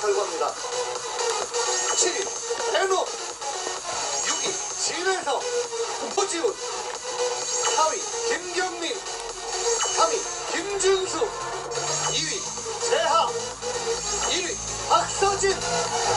결과입니다. 7위 에노 6위 진혜성 고지훈 4위 김경민 3위 김준수 2위 재하 1위 박서진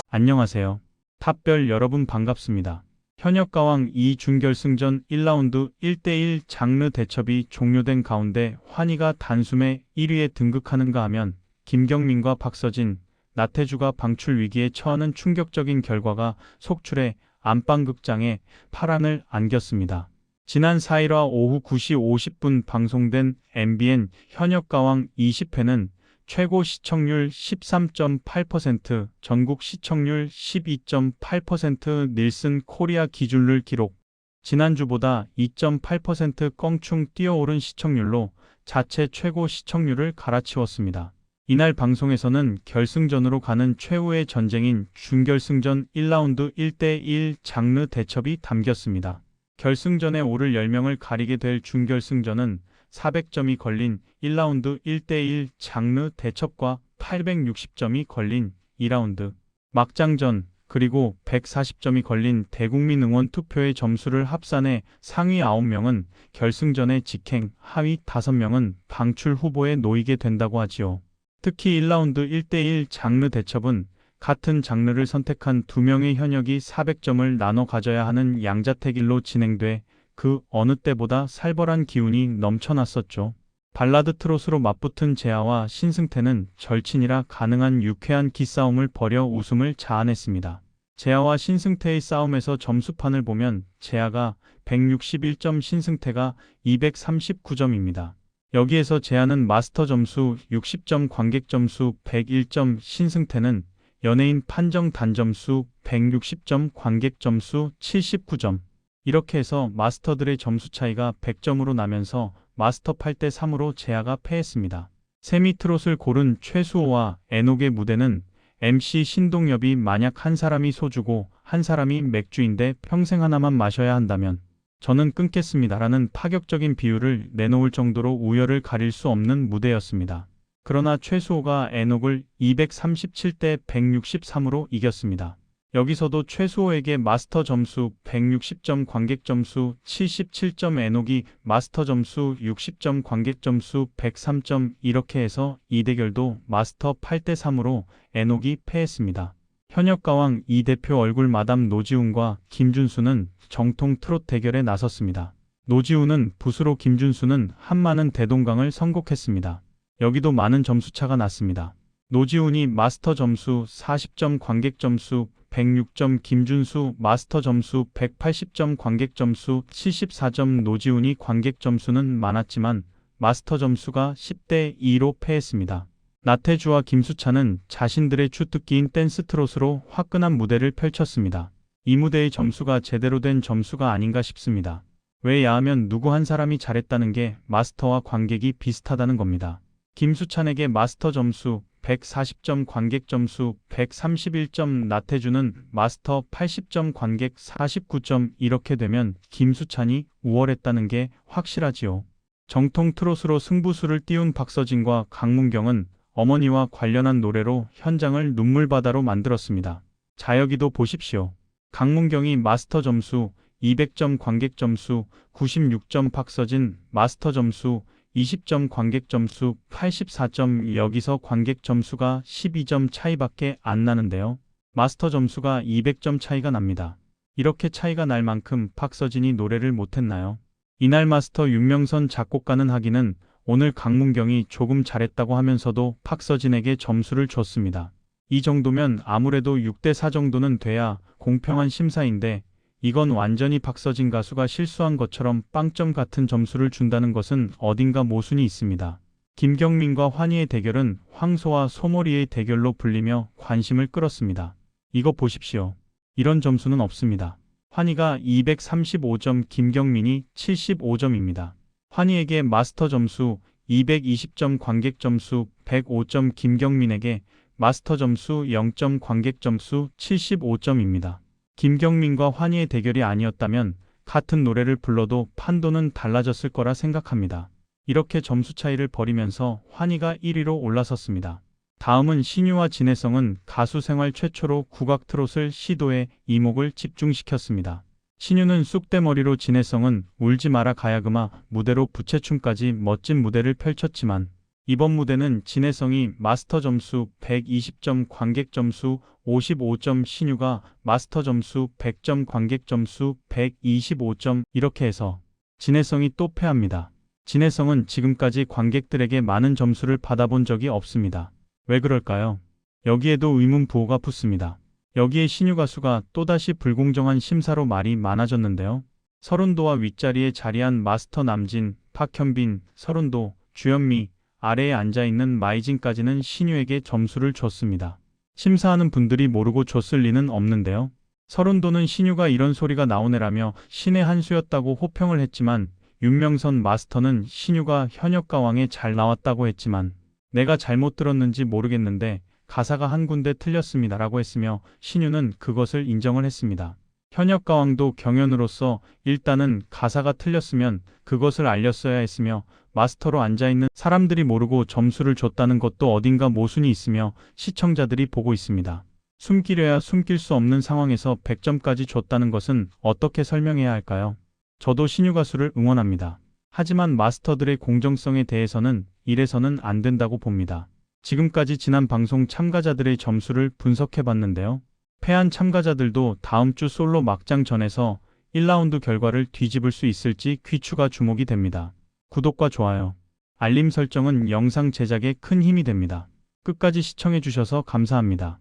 안녕하세요. 탑별 여러분 반갑습니다. 현역가왕 2준결승전 1라운드 1대1 장르 대첩이 종료된 가운데 환희가 단숨에 1위에 등극하는가 하면 김경민과 박서진, 나태주가 방출 위기에 처하는 충격적인 결과가 속출해 안방극장에 파란을 안겼습니다. 지난 4일화 오후 9시 50분 방송된 MBN 현역가왕 20회는 최고 시청률 13.8%, 전국 시청률 12.8% 닐슨 코리아 기준를 기록. 지난주보다 2.8% 껑충 뛰어오른 시청률로 자체 최고 시청률을 갈아치웠습니다. 이날 방송에서는 결승전으로 가는 최후의 전쟁인 준결승전 1라운드 1대1 장르 대첩이 담겼습니다. 결승전에 오를 10명을 가리게 될 준결승전은 400점이 걸린 1라운드 1대1 장르 대첩과 860점이 걸린 2라운드 막장전 그리고 140점이 걸린 대국민 응원 투표의 점수를 합산해 상위 9명은 결승전에 직행, 하위 5명은 방출 후보에 놓이게 된다고 하지요. 특히 1라운드 1대1 장르 대첩은 같은 장르를 선택한 두 명의 현역이 400점을 나눠 가져야 하는 양자택일로 진행돼 그 어느 때보다 살벌한 기운이 넘쳐났었죠. 발라드 트롯으로 맞붙은 재하와 신승태는 절친이라 가능한 유쾌한 기싸움을 벌여 웃음을 자아냈습니다. 재하와 신승태의 싸움에서 점수판을 보면 재하가 161점 신승태가 239점입니다. 여기에서 재하는 마스터 점수 60점 관객 점수 101점 신승태는 연예인 판정 단점수 160점 관객 점수 79점 이렇게 해서 마스터들의 점수 차이가 100점으로 나면서 마스터 8대 3으로 제아가 패했습니다. 세미 트롯을 고른 최수호와 에녹의 무대는 MC 신동엽이 만약 한 사람이 소주고 한 사람이 맥주인데 평생 하나만 마셔야 한다면 저는 끊겠습니다라는 파격적인 비유를 내놓을 정도로 우열을 가릴 수 없는 무대였습니다. 그러나 최수호가 에녹을 237대 163으로 이겼습니다. 여기서도 최수호에게 마스터 점수 160점 관객 점수 77점 에녹이 마스터 점수 60점 관객 점수 103점 이렇게 해서 이 대결도 마스터 8대 3으로 에녹이 패했습니다. 현역 가왕 이 대표 얼굴 마담 노지훈과 김준수는 정통 트롯 대결에 나섰습니다. 노지훈은 붓으로 김준수는 한마는 대동강을 선곡했습니다. 여기도 많은 점수차가 났습니다. 노지훈이 마스터 점수 40점 관객 점수 106점 김준수 마스터 점수 180점 관객 점수 74점 노지훈이 관객 점수는 많았지만 마스터 점수가 10대 2로 패했습니다. 나태주와 김수찬은 자신들의 주특기인 댄스 트롯으로 화끈한 무대를 펼쳤습니다. 이 무대의 점수가 제대로 된 점수가 아닌가 싶습니다. 왜 야하면 누구 한 사람이 잘했다는 게 마스터와 관객이 비슷하다는 겁니다. 김수찬에게 마스터 점수 140점 관객 점수 131점 나태주는 마스터 80점 관객 49점 이렇게 되면 김수찬이 우월했다는 게 확실하지요. 정통 트롯으로 승부수를 띄운 박서진과 강문경은 어머니와 관련한 노래로 현장을 눈물바다로 만들었습니다. 자여기도 보십시오. 강문경이 마스터 점수 200점 관객 점수 96점 박서진 마스터 점수 20점 관객 점수 84점 여기서 관객 점수가 12점 차이밖에 안 나는데요. 마스터 점수가 200점 차이가 납니다. 이렇게 차이가 날 만큼 박서진이 노래를 못했나요? 이날 마스터 윤명선 작곡가는 하기는 오늘 강문경이 조금 잘했다고 하면서도 박서진에게 점수를 줬습니다. 이 정도면 아무래도 6대4 정도는 돼야 공평한 심사인데 이건 완전히 박서진 가수가 실수한 것처럼 빵점 같은 점수를 준다는 것은 어딘가 모순이 있습니다. 김경민과 환희의 대결은 황소와 소머리의 대결로 불리며 관심을 끌었습니다. 이거 보십시오. 이런 점수는 없습니다. 환희가 235점, 김경민이 75점입니다. 환희에게 마스터 점수 220점 관객 점수 105점 김경민에게 마스터 점수 0점 관객 점수 75점입니다. 김경민과 환희의 대결이 아니었다면 같은 노래를 불러도 판도는 달라졌을 거라 생각합니다. 이렇게 점수 차이를 벌이면서 환희가 1위로 올라섰습니다. 다음은 신유와 진혜성은 가수 생활 최초로 국악 트롯을 시도해 이목을 집중시켰습니다. 신유는 쑥대머리로 진혜성은 울지 마라 가야금아 무대로 부채춤까지 멋진 무대를 펼쳤지만 이번 무대는 진혜성이 마스터 점수 120점 관객 점수 55점 신유가 마스터 점수 100점 관객 점수 125점 이렇게 해서 진혜성이 또 패합니다. 진혜성은 지금까지 관객들에게 많은 점수를 받아본 적이 없습니다. 왜 그럴까요? 여기에도 의문 부호가 붙습니다. 여기에 신유 가수가 또다시 불공정한 심사로 말이 많아졌는데요. 서른도와 윗자리에 자리한 마스터 남진, 박현빈, 서른도, 주현미, 아래에 앉아있는 마이진까지는 신유에게 점수를 줬습니다. 심사하는 분들이 모르고 줬을 리는 없는데요. 서른도는 신유가 이런 소리가 나오네라며 신의 한 수였다고 호평을 했지만 윤명선 마스터는 신유가 현역 가왕에 잘 나왔다고 했지만 내가 잘못 들었는지 모르겠는데 가사가 한 군데 틀렸습니다라고 했으며 신유는 그것을 인정을 했습니다. 현역 가왕도 경연으로서 일단은 가사가 틀렸으면 그것을 알렸어야 했으며 마스터로 앉아있는 사람들이 모르고 점수를 줬다는 것도 어딘가 모순이 있으며 시청자들이 보고 있습니다. 숨기려야 숨길 수 없는 상황에서 100점까지 줬다는 것은 어떻게 설명해야 할까요? 저도 신유 가수를 응원합니다. 하지만 마스터들의 공정성에 대해서는 이래서는 안 된다고 봅니다. 지금까지 지난 방송 참가자들의 점수를 분석해 봤는데요. 패한 참가자들도 다음 주 솔로 막장 전에서 1라운드 결과를 뒤집을 수 있을지 귀추가 주목이 됩니다. 구독과 좋아요, 알림 설정은 영상 제작에 큰 힘이 됩니다. 끝까지 시청해 주셔서 감사합니다.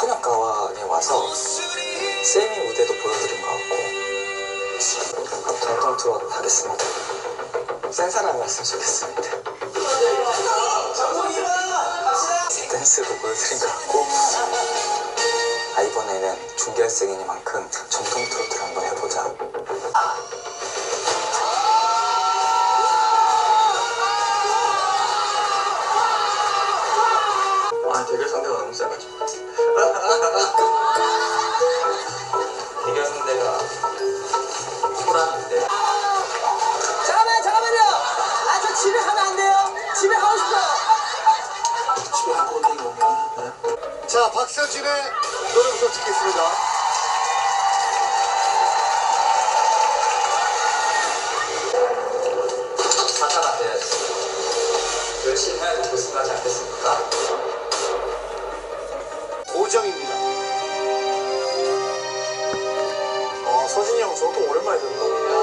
현역가왕에 와서 세미 무대도 보여드린 것 같고 트롯 하겠습니다. 센 사람이었으면 좋겠습니다. 댄스도 보여드린 것 같고 아 이번에는 준결승이니만큼 정통 트로트를 한번 해보자. 아 대결 상대가 너무 세가지고 저도 오랜만에 듣는다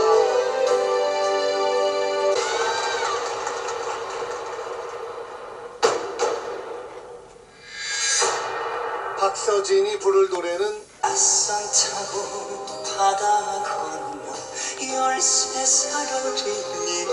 박서진이 부를 노래는 낯선 타고 바다 건너 열쇠 사려리니